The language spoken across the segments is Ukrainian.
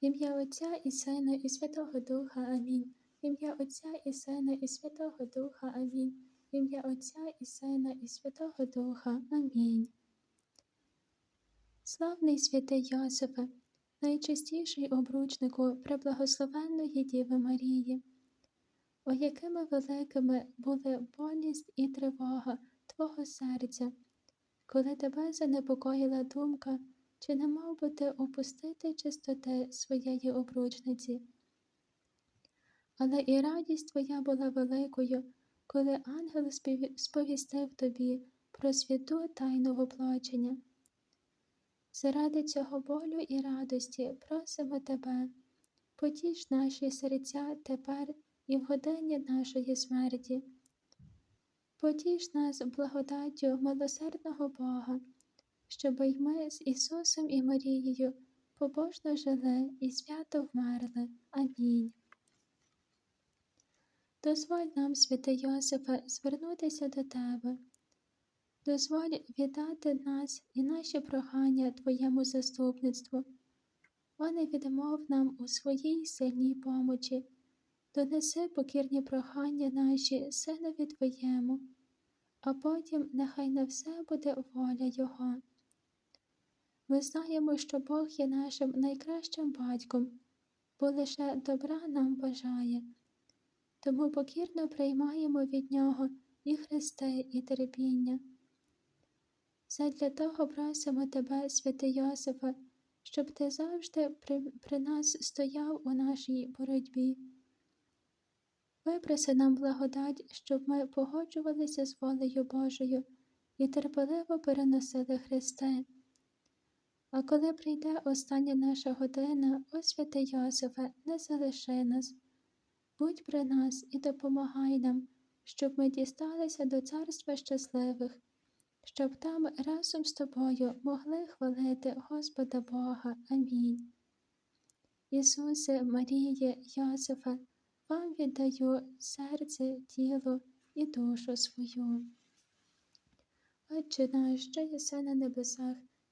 Ім'я Отця і Сина, і Святого Духа. Амінь. Ім'я Отця і Сина, і Святого Духа. Амінь. Ім'я Отця і Сина, і Святого Духа. Амінь. Славний святий Йосифе, найчистіший обручнику преблагословенної Діви Марії. О, якими великими були болість і тривога Твого серця, коли тебе занепокоїла думка, чи не мав би ти опустити чистоти своєї обручниці. Але і радість твоя була великою, коли ангел сповістив тобі про святу тайного плачення. Заради цього болю і радості просимо тебе, потіш наші серця тепер і в годині нашої смерті. Потіш нас благодаттю милосердного Бога, щоб й ми з Ісусом і Марією побожно жили і свято вмерли. Амінь. Дозволь нам, святий Йосифе, звернутися до Тебе. Дозволь віддати нас і наші прохання Твоєму заступництву. О, не відмов нам у своїй сильній помочі, донеси покірні прохання наші Синові Твоєму, а потім нехай на все буде воля Його. Ми знаємо, що Бог є нашим найкращим батьком, бо лише добра нам бажає. Тому покірно приймаємо від Нього і хрести, і терпіння. Задля того просимо Тебе, святий Йосифа, щоб Ти завжди при, при нас стояв у нашій боротьбі. Випроси нам благодать, щоб ми погоджувалися з волею Божою і терпеливо переносили Христе. А коли прийде остання наша година, о святий Йосифе, не залиши нас, будь при нас і допомагай нам, щоб ми дісталися до царства щасливих щоб там разом з тобою могли хвалити Господа Бога. Амінь. Ісусе, Маріє, Йосифе, вам віддаю серце, тіло і душу свою. Отче наш, що єси на небесах,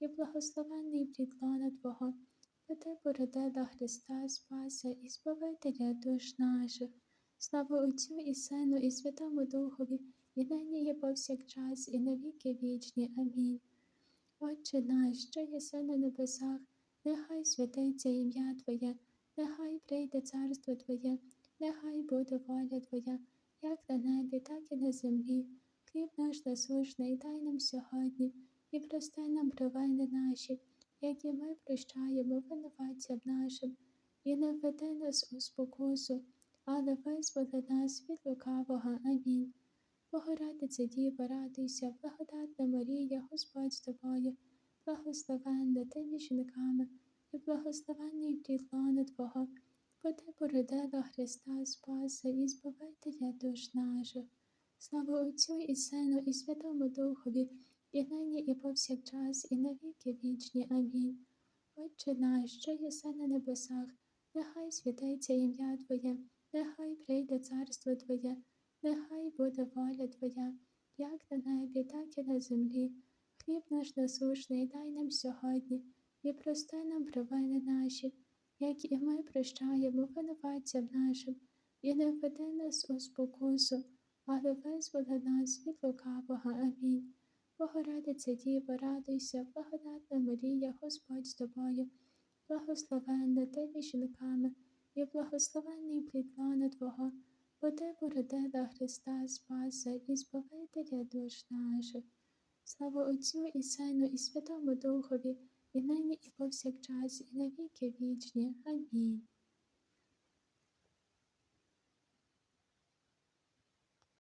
і благословенний плід лона Твого, бо ти породила Христа, Спаса і Збавителя душ наших. Слава Отцю і Сину, і Святому Духові і нині є повсякчас, і навіки вічні. Амінь. Отче наш, що єси на небесах, нехай святиться ім'я Твоє, нехай прийде царство Твоє, нехай буде воля Твоя, як на небі, так і на землі. Хліб наш насушний, дай нам сьогодні, і прости нам провини наші, як і ми прощаємо винуватцям нашим, і не введи нас у спокусу, але визволи нас від лукавого. Амінь. Богородице Діва, радуйся, благодатна Марія, Господь з тобою, благословенна ти між жінками, і благословенний плід лона Твого, бо ти породила Христа Спаса і Збавителя душ наших. Слава Отцю і Сину, і Святому Духові, і нині, і повсякчас, і навіки вічні. Амінь. Отче наш, що єси на небесах, нехай святиться ім'я Твоє, нехай прийде царство Твоє. Нехай буде воля Твоя, як на небі, так і на землі. Хліб наш насушний дай нам сьогодні і прости нам провини наші, як і ми прощаємо винуватцям нашим, і не введи нас у спокусу, але визволи нас від лукавого. Амінь. Богородиця Діва, радуйся, благодатна Марія, Господь з тобою, благословенна ти жінками, і благословенний плід Твого бо ти породила Христа Спаса і Збавителя душ наших. Слава Отцю і Сину, і Святому Духові, і нині, і повсякчас, і навіки вічні. Амінь.